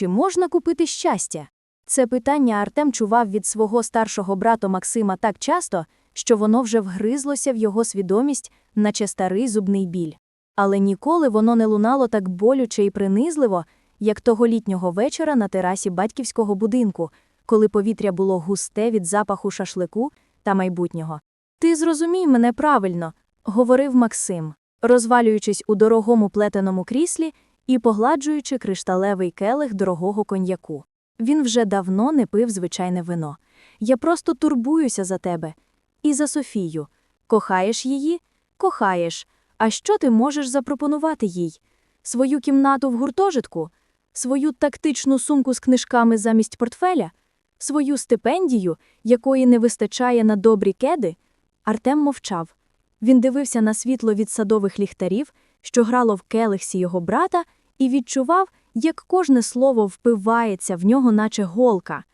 Чи можна купити щастя? Це питання Артем чував від свого старшого брата Максима так часто, що воно вже вгризлося в його свідомість, наче старий зубний біль. Але ніколи воно не лунало так болюче і принизливо, як того літнього вечора на терасі батьківського будинку, коли повітря було густе від запаху шашлику та майбутнього. Ти зрозумій мене правильно, говорив Максим, розвалюючись у дорогому плетеному кріслі і погладжуючи кришталевий келих дорогого коньяку. Він вже давно не пив звичайне вино. Я просто турбуюся за тебе. І за Софію. Кохаєш її? Кохаєш. А що ти можеш запропонувати їй? Свою кімнату в гуртожитку? Свою тактичну сумку з книжками замість портфеля? Свою стипендію, якої не вистачає на добрі кеди? Артем мовчав. Він дивився на світло від садових ліхтарів, що грало в келихсі його брата, і відчував, як кожне слово впивається в нього, наче голка.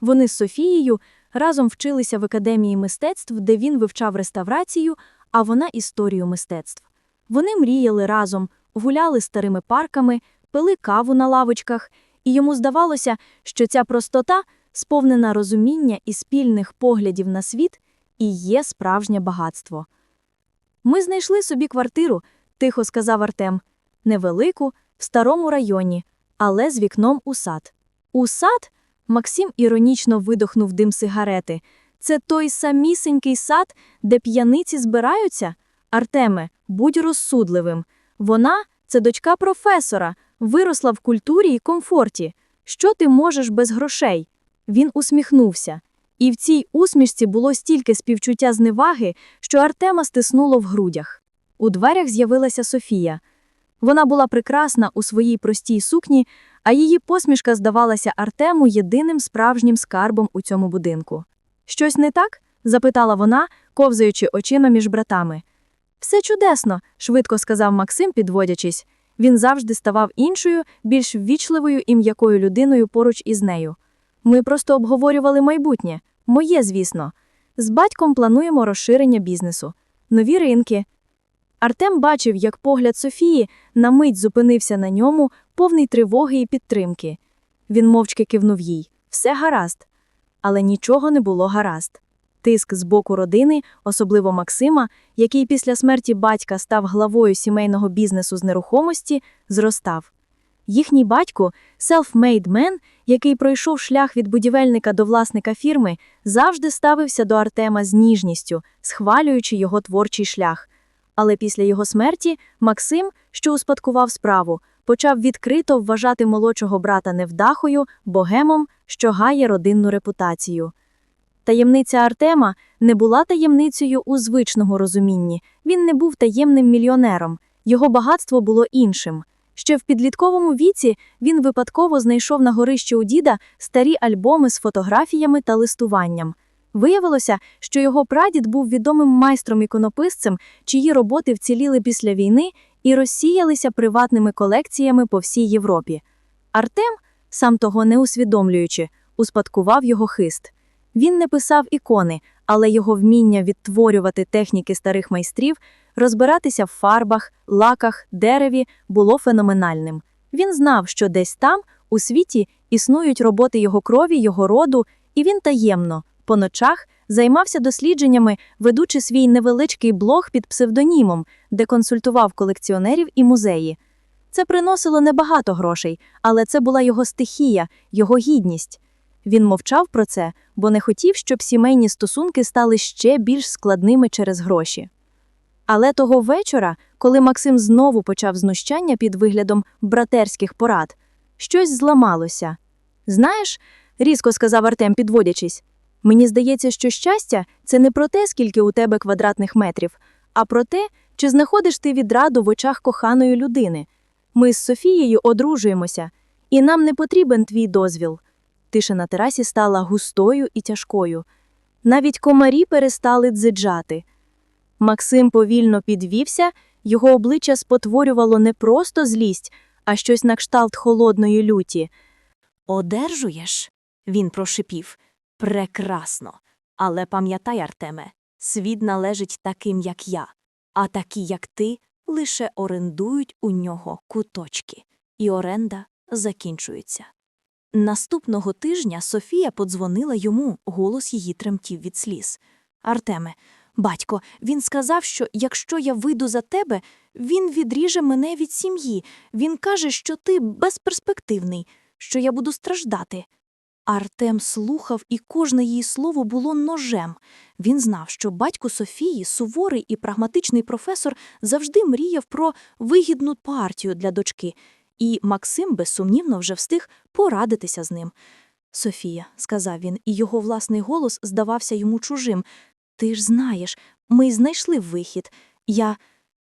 Вони з Софією разом вчилися в академії мистецтв, де він вивчав реставрацію, а вона історію мистецтв. Вони мріяли разом, гуляли старими парками, пили каву на лавочках, і йому здавалося, що ця простота, сповнена розуміння і спільних поглядів на світ, і є справжнє багатство. Ми знайшли собі квартиру, тихо сказав Артем. Невелику, в старому районі, але з вікном у сад. У сад? Максим іронічно видохнув дим сигарети. Це той самісінький сад, де п'яниці збираються? Артеме, будь розсудливим. Вона це дочка професора, виросла в культурі і комфорті. Що ти можеш без грошей? Він усміхнувся. І в цій усмішці було стільки співчуття зневаги, що Артема стиснуло в грудях. У дверях з'явилася Софія. Вона була прекрасна у своїй простій сукні, а її посмішка здавалася Артему єдиним справжнім скарбом у цьому будинку. Щось не так? запитала вона, ковзаючи очима між братами. Все чудесно, швидко сказав Максим, підводячись. Він завжди ставав іншою, більш ввічливою і м'якою людиною поруч із нею. Ми просто обговорювали майбутнє, моє, звісно. З батьком плануємо розширення бізнесу, нові ринки. Артем бачив, як погляд Софії на мить зупинився на ньому, повний тривоги і підтримки. Він мовчки кивнув їй все гаразд. Але нічого не було гаразд. Тиск з боку родини, особливо Максима, який після смерті батька став главою сімейного бізнесу з нерухомості, зростав. Їхній батько, self-made man, який пройшов шлях від будівельника до власника фірми, завжди ставився до Артема з ніжністю, схвалюючи його творчий шлях. Але після його смерті Максим, що успадкував справу, почав відкрито вважати молодшого брата невдахою, богемом, що гає родинну репутацію. Таємниця Артема не була таємницею у звичному розумінні, він не був таємним мільйонером, його багатство було іншим. Ще в підлітковому віці він випадково знайшов на горищі у діда старі альбоми з фотографіями та листуванням. Виявилося, що його прадід був відомим майстром-іконописцем, чиї роботи вціліли після війни і розсіялися приватними колекціями по всій Європі. Артем, сам того не усвідомлюючи, успадкував його хист. Він не писав ікони, але його вміння відтворювати техніки старих майстрів, розбиратися в фарбах, лаках, дереві було феноменальним. Він знав, що десь там, у світі, існують роботи його крові, його роду, і він таємно, по ночах, займався дослідженнями, ведучи свій невеличкий блог під псевдонімом, де консультував колекціонерів і музеї. Це приносило небагато грошей, але це була його стихія, його гідність. Він мовчав про це, бо не хотів, щоб сімейні стосунки стали ще більш складними через гроші. Але того вечора, коли Максим знову почав знущання під виглядом братерських порад, щось зламалося. Знаєш, різко сказав Артем, підводячись, мені здається, що щастя це не про те, скільки у тебе квадратних метрів, а про те, чи знаходиш ти відраду в очах коханої людини. Ми з Софією одружуємося, і нам не потрібен твій дозвіл. Тиша на терасі стала густою і тяжкою. Навіть комарі перестали дзиджати. Максим повільно підвівся, його обличчя спотворювало не просто злість, а щось на кшталт холодної люті. Одержуєш? Він прошипів. Прекрасно. Але пам'ятай, Артеме, світ належить таким, як я, а такі, як ти, лише орендують у нього куточки, і оренда закінчується. Наступного тижня Софія подзвонила йому, голос її тремтів від сліз. Артеме, батько, він сказав, що якщо я вийду за тебе, він відріже мене від сім'ї. Він каже, що ти безперспективний, що я буду страждати. Артем слухав, і кожне її слово було ножем. Він знав, що батько Софії, суворий і прагматичний професор, завжди мріяв про вигідну партію для дочки, і Максим безсумнівно вже встиг порадитися з ним. Софія, сказав він, і його власний голос здавався йому чужим. Ти ж знаєш, ми знайшли вихід. Я.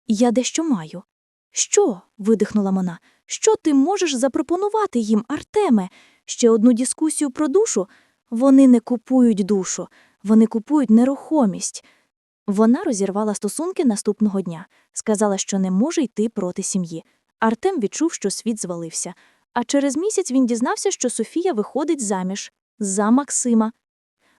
я дещо маю. Що? видихнула вона. Що ти можеш запропонувати їм, Артеме? Ще одну дискусію про душу? Вони не купують душу, вони купують нерухомість. Вона розірвала стосунки наступного дня, сказала, що не може йти проти сім'ї. Артем відчув, що світ звалився. А через місяць він дізнався, що Софія виходить заміж за Максима.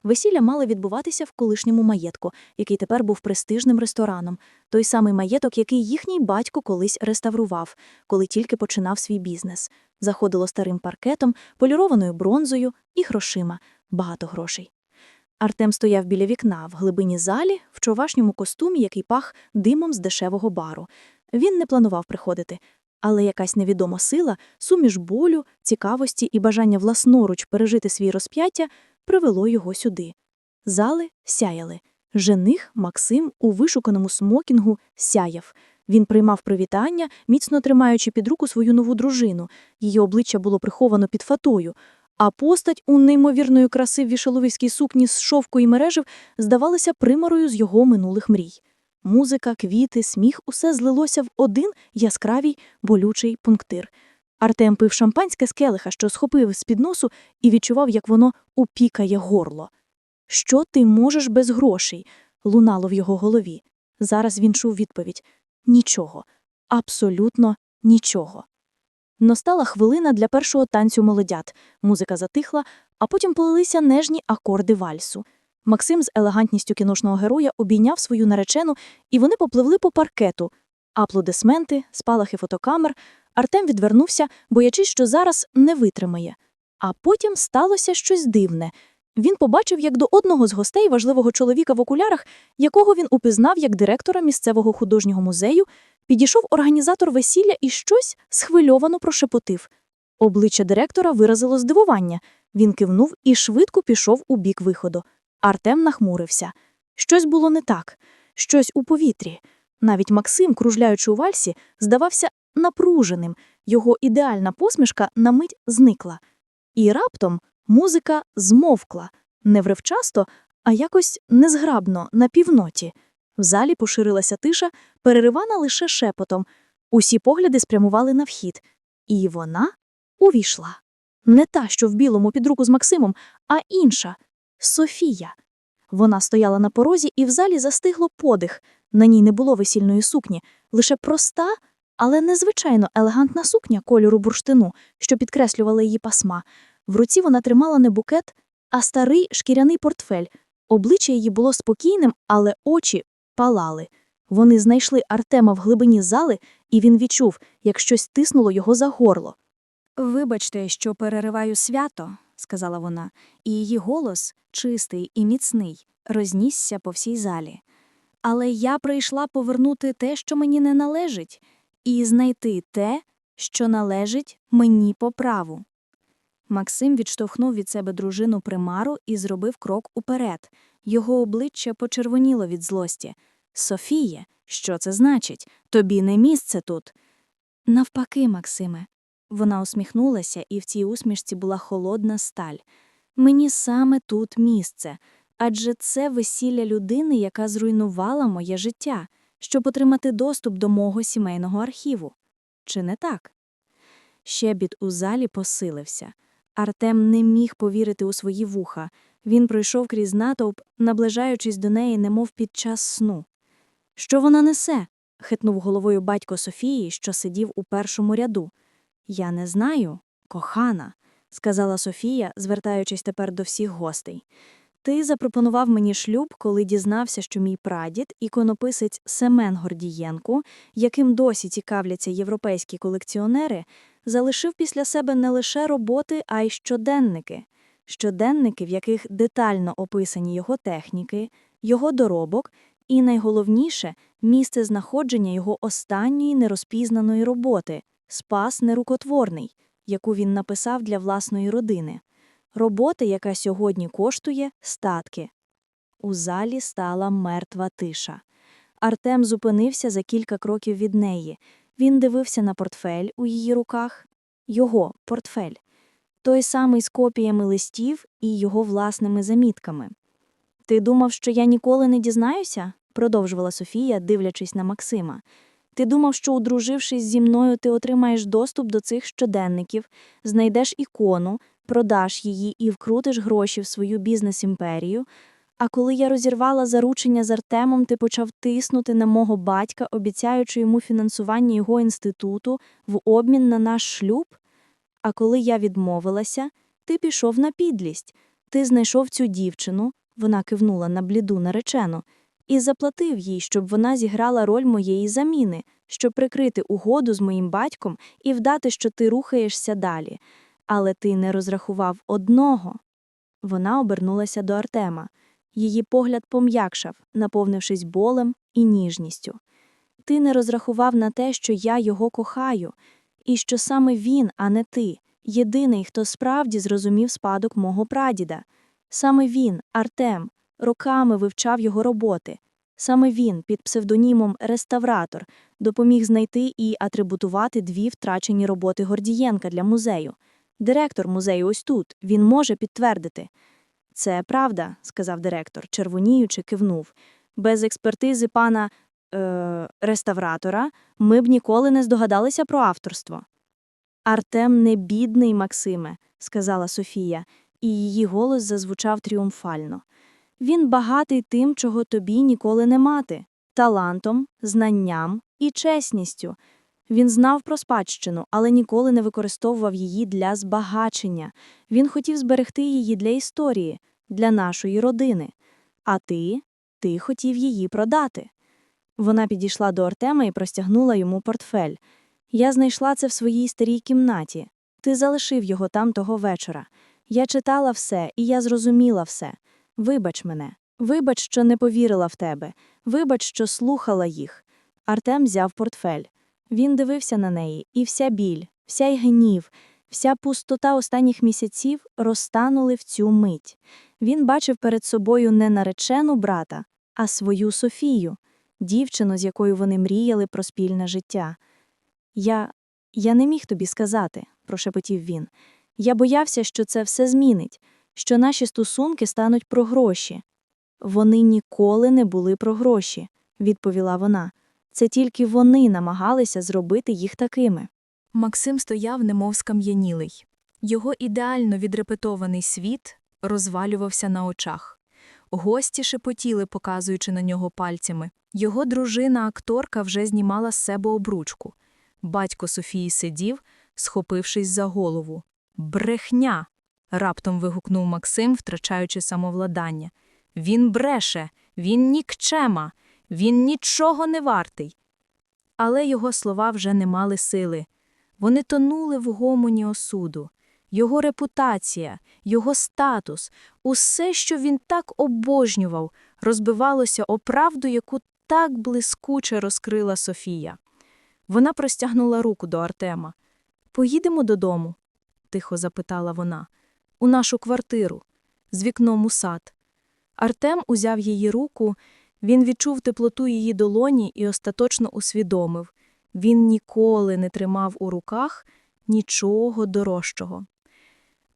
Весілля мало відбуватися в колишньому маєтку, який тепер був престижним рестораном, той самий маєток, який їхній батько колись реставрував, коли тільки починав свій бізнес. Заходило старим паркетом, полірованою бронзою і грошима, багато грошей. Артем стояв біля вікна в глибині залі, в човашньому костюмі, який пах димом з дешевого бару. Він не планував приходити, але якась невідома сила, суміш болю, цікавості і бажання власноруч пережити свій розп'яття привело його сюди. Зали сяяли. Жених Максим у вишуканому смокінгу сяяв. Він приймав привітання, міцно тримаючи під руку свою нову дружину. Її обличчя було приховано під фатою, а постать у неймовірної краси в вішаловівській сукні з шовку і мережив здавалася примарою з його минулих мрій. Музика, квіти, сміх – усе злилося в один яскравий, болючий пунктир. Артем пив шампанське з келиха, що схопив з-під носу, і відчував, як воно упікає горло. Що ти можеш без грошей? лунало в його голові. Зараз він чув відповідь нічого, абсолютно нічого. Настала хвилина для першого танцю молодят. Музика затихла, а потім полилися нежні акорди вальсу. Максим з елегантністю кіношного героя обійняв свою наречену, і вони попливли по паркету. Аплодисменти, спалахи фотокамер. Артем відвернувся, боячись, що зараз не витримає. А потім сталося щось дивне. Він побачив, як до одного з гостей важливого чоловіка в окулярах, якого він упізнав як директора місцевого художнього музею, підійшов організатор весілля і щось схвильовано прошепотив. Обличчя директора виразило здивування. Він кивнув і швидко пішов у бік виходу. Артем нахмурився. Щось було не так, щось у повітрі. Навіть Максим, кружляючи у вальсі, здавався напруженим, його ідеальна посмішка на мить зникла. І раптом музика змовкла, не вривчасто, а якось незграбно, на півноті. В залі поширилася тиша, переривана лише шепотом. Усі погляди спрямували на вхід. І вона увійшла. Не та, що в білому під руку з Максимом, а інша — Софія. Вона стояла на порозі, і в залі застигло подих. На ній не було весільної сукні, лише проста, але незвичайно елегантна сукня кольору бурштину, що підкреслювала її пасма. В руці вона тримала не букет, а старий шкіряний портфель. Обличчя її було спокійним, але очі палали. Вони знайшли Артема в глибині зали, і він відчув, як щось тиснуло його за горло. Вибачте, що перериваю свято, сказала вона, і її голос, чистий і міцний, рознісся по всій залі. Але я прийшла повернути те, що мені не належить, і знайти те, що належить мені по праву. Максим відштовхнув від себе дружину примару і зробив крок уперед. Його обличчя почервоніло від злості. Софіє, що це значить? Тобі не місце тут. Навпаки, Максиме. Вона усміхнулася, і в цій усмішці була холодна сталь. Мені саме тут місце, адже це весілля людини, яка зруйнувала моє життя, щоб отримати доступ до мого сімейного архіву. Чи не так? Щебіт у залі посилився. Артем не міг повірити у свої вуха. Він пройшов крізь натовп, наближаючись до неї, немов під час сну. Що вона несе? хитнув головою батько Софії, що сидів у першому ряду. Я не знаю, кохана, сказала Софія, звертаючись тепер до всіх гостей. Ти запропонував мені шлюб, коли дізнався, що мій прадід, іконописець Семен Гордієнко, яким досі цікавляться європейські колекціонери, залишив після себе не лише роботи, а й щоденники. Щоденники, в яких детально описані його техніки, його доробок і, найголовніше, місце знаходження його останньої нерозпізнаної роботи Спас нерукотворний, яку він написав для власної родини. Робота, яка сьогодні коштує статки. У залі стала мертва тиша. Артем зупинився за кілька кроків від неї. Він дивився на портфель у її руках. Його портфель. Той самий з копіями листів і його власними замітками. Ти думав, що я ніколи не дізнаюся? продовжувала Софія, дивлячись на Максима. Ти думав, що, одружившись зі мною, ти отримаєш доступ до цих щоденників, знайдеш ікону, продаш її і вкрутиш гроші в свою бізнес-імперію. А коли я розірвала заручення з Артемом, ти почав тиснути на мого батька, обіцяючи йому фінансування його інституту в обмін на наш шлюб. А коли я відмовилася, ти пішов на підлість. Ти знайшов цю дівчину, вона кивнула на бліду наречену, і заплатив їй, щоб вона зіграла роль моєї заміни, щоб прикрити угоду з моїм батьком і вдати, що ти рухаєшся далі. Але ти не розрахував одного. Вона обернулася до Артема. Її погляд пом'якшав, наповнившись болем і ніжністю. Ти не розрахував на те, що я його кохаю, і що саме він, а не ти, єдиний, хто справді зрозумів спадок мого прадіда. Саме він, Артем, роками вивчав його роботи. Саме він, під псевдонімом Реставратор, допоміг знайти і атрибутувати дві втрачені роботи Гордієнка для музею. Директор музею ось тут, він може підтвердити. Це правда, сказав директор, червоніючи, кивнув. Без експертизи пана е, реставратора ми б ніколи не здогадалися про авторство. Артем не бідний, Максиме, сказала Софія, і її голос зазвучав тріумфально. Він багатий тим, чого тобі ніколи не мати талантом, знанням і чесністю. Він знав про спадщину, але ніколи не використовував її для збагачення. Він хотів зберегти її для історії, для нашої родини. А ти, ти хотів її продати. Вона підійшла до Артема і простягнула йому портфель. Я знайшла це в своїй старій кімнаті. Ти залишив його там того вечора. Я читала все, і я зрозуміла все. Вибач мене, вибач, що не повірила в тебе, вибач, що слухала їх. Артем взяв портфель. Він дивився на неї, і вся біль, вся й гнів, вся пустота останніх місяців розтанули в цю мить. Він бачив перед собою не наречену брата, а свою Софію, дівчину, з якою вони мріяли про спільне життя. Я. я не міг тобі сказати, прошепотів він. Я боявся, що це все змінить, що наші стосунки стануть про гроші. Вони ніколи не були про гроші, відповіла вона. Це тільки вони намагалися зробити їх такими. Максим стояв, немов скам'янілий. Його ідеально відрепетований світ розвалювався на очах. Гості шепотіли, показуючи на нього пальцями. Його дружина-акторка вже знімала з себе обручку. Батько Софії сидів, схопившись за голову. Брехня. раптом вигукнув Максим, втрачаючи самовладання. Він бреше, він нікчема, він нічого не вартий. Але його слова вже не мали сили. Вони тонули в гомоні осуду. Його репутація, його статус, усе, що він так обожнював, розбивалося о правду, яку так блискуче розкрила Софія. Вона простягнула руку до Артема. Поїдемо додому? тихо запитала вона. У нашу квартиру, з вікном у сад. Артем узяв її руку, він відчув теплоту її долоні і остаточно усвідомив він ніколи не тримав у руках нічого дорожчого.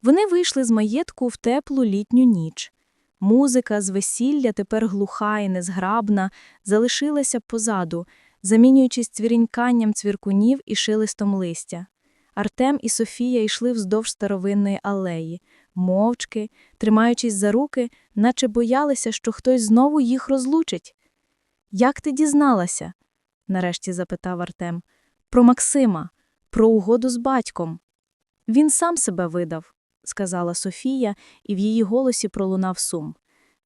Вони вийшли з маєтку в теплу літню ніч. Музика з весілля, тепер глуха і незграбна, залишилася позаду, замінюючись цвіріньканням цвіркунів і шелестом листя. Артем і Софія йшли вздовж старовинної алеї, мовчки, тримаючись за руки, наче боялися, що хтось знову їх розлучить. Як ти дізналася? нарешті запитав Артем. Про Максима, про угоду з батьком. Він сам себе видав, сказала Софія, і в її голосі пролунав сум.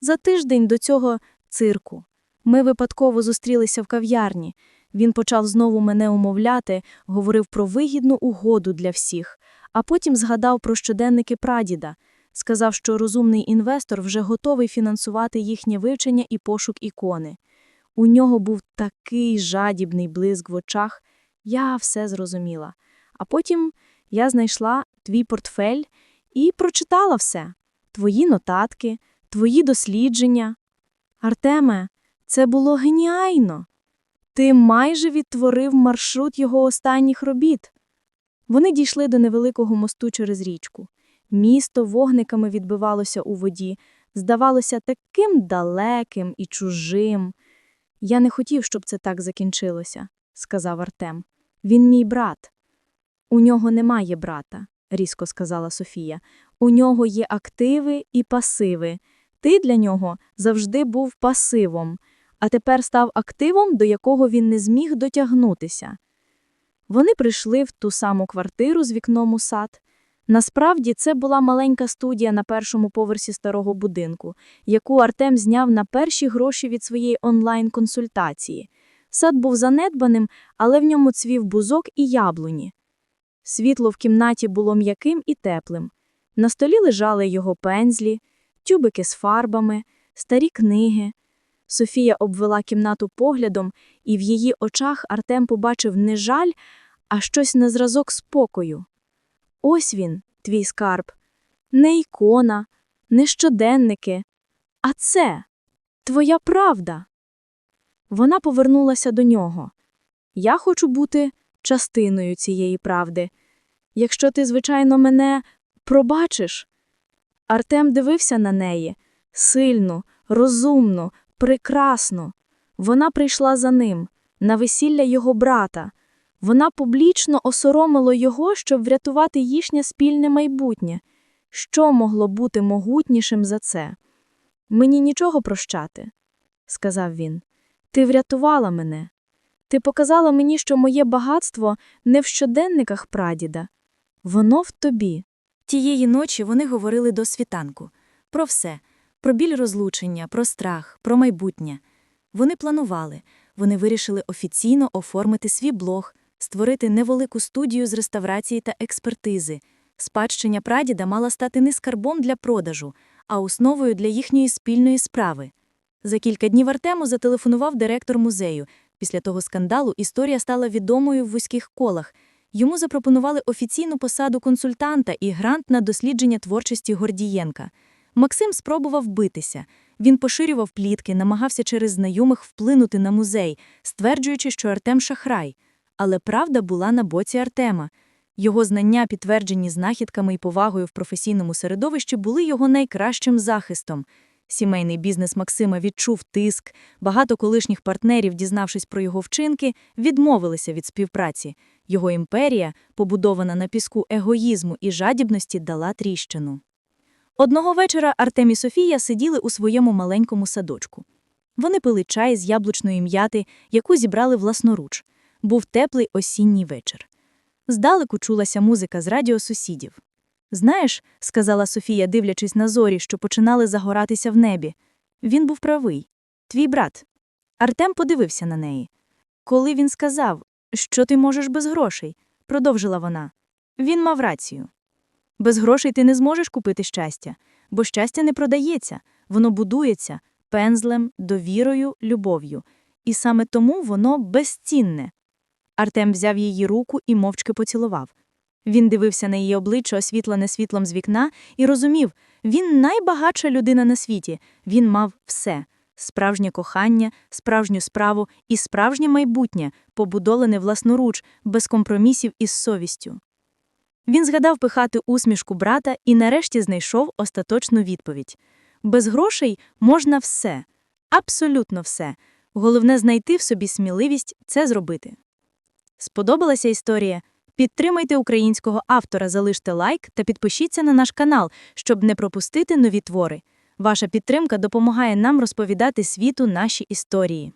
За тиждень до цього цирку. Ми випадково зустрілися в кав'ярні. Він почав знову мене умовляти, говорив про вигідну угоду для всіх, а потім згадав про щоденники прадіда. Сказав, що розумний інвестор вже готовий фінансувати їхнє вивчення і пошук ікони. У нього був такий жадібний блиск в очах, я все зрозуміла. А потім я знайшла твій портфель і прочитала все: твої нотатки, твої дослідження. Артеме, це було геніально. Ти майже відтворив маршрут його останніх робіт. Вони дійшли до невеликого мосту через річку. Місто вогниками відбивалося у воді, здавалося таким далеким і чужим. Я не хотів, щоб це так закінчилося, сказав Артем. Він мій брат. У нього немає брата, різко сказала Софія. У нього є активи і пасиви. Ти для нього завжди був пасивом, а тепер став активом, до якого він не зміг дотягнутися. Вони прийшли в ту саму квартиру з вікном у сад. Насправді це була маленька студія на першому поверсі старого будинку, яку Артем зняв на перші гроші від своєї онлайн-консультації. Сад був занедбаним, але в ньому цвів бузок і яблуні. Світло в кімнаті було м'яким і теплим. На столі лежали його пензлі, тюбики з фарбами, старі книги. Софія обвела кімнату поглядом, і в її очах Артем побачив не жаль, а щось на зразок спокою. Ось він, твій скарб. Не ікона, не щоденники, а це твоя правда. Вона повернулася до нього. Я хочу бути частиною цієї правди. Якщо ти, звичайно, мене пробачиш. Артем дивився на неї сильну, розумну, прекрасну. Вона прийшла за ним, на весілля його брата. Вона публічно осоромила його, щоб врятувати їхнє спільне майбутнє. Що могло бути могутнішим за це? Мені нічого прощати, сказав він. Ти врятувала мене. Ти показала мені, що моє багатство не в щоденниках прадіда. Воно в тобі. Тієї ночі вони говорили до світанку. Про все. Про біль розлучення, про страх, про майбутнє. Вони планували. Вони вирішили офіційно оформити свій блог, створити невелику студію з реставрації та експертизи. Спадщення прадіда мала стати не скарбом для продажу, а основою для їхньої спільної справи. За кілька днів Артему зателефонував директор музею. Після того скандалу історія стала відомою в вузьких колах. Йому запропонували офіційну посаду консультанта і грант на дослідження творчості Гордієнка. Максим спробував битися. Він поширював плітки, намагався через знайомих вплинути на музей, стверджуючи, що Артем шахрай. Але правда була на боці Артема. Його знання, підтверджені знахідками і повагою в професійному середовищі, були його найкращим захистом. Сімейний бізнес Максима відчув тиск, багато колишніх партнерів, дізнавшись про його вчинки, відмовилися від співпраці. Його імперія, побудована на піску егоїзму і жадібності, дала тріщину. Одного вечора Артем і Софія сиділи у своєму маленькому садочку. Вони пили чай з яблучної м'яти, яку зібрали власноруч. Був теплий осінній вечір. Здалеку чулася музика з радіо сусідів. Знаєш, сказала Софія, дивлячись на зорі, що починали загоратися в небі. Він був правий. Твій брат. Артем подивився на неї. Коли він сказав, що ти можеш без грошей, продовжила вона. Він мав рацію. Без грошей ти не зможеш купити щастя, бо щастя не продається, воно будується пензлем, довірою, любов'ю. І саме тому воно безцінне. Артем взяв її руку і мовчки поцілував. Він дивився на її обличчя, освітлене світлом з вікна, і розумів, він найбагатша людина на світі. Він мав все справжнє кохання, справжню справу і справжнє майбутнє, побудоване власноруч, без компромісів із совістю. Він згадав пихати усмішку брата і нарешті знайшов остаточну відповідь. Без грошей можна все, абсолютно все. Головне знайти в собі сміливість це зробити. Сподобалася історія? Підтримайте українського автора, залиште лайк та підпишіться на наш канал, щоб не пропустити нові твори. Ваша підтримка допомагає нам розповідати світу наші історії.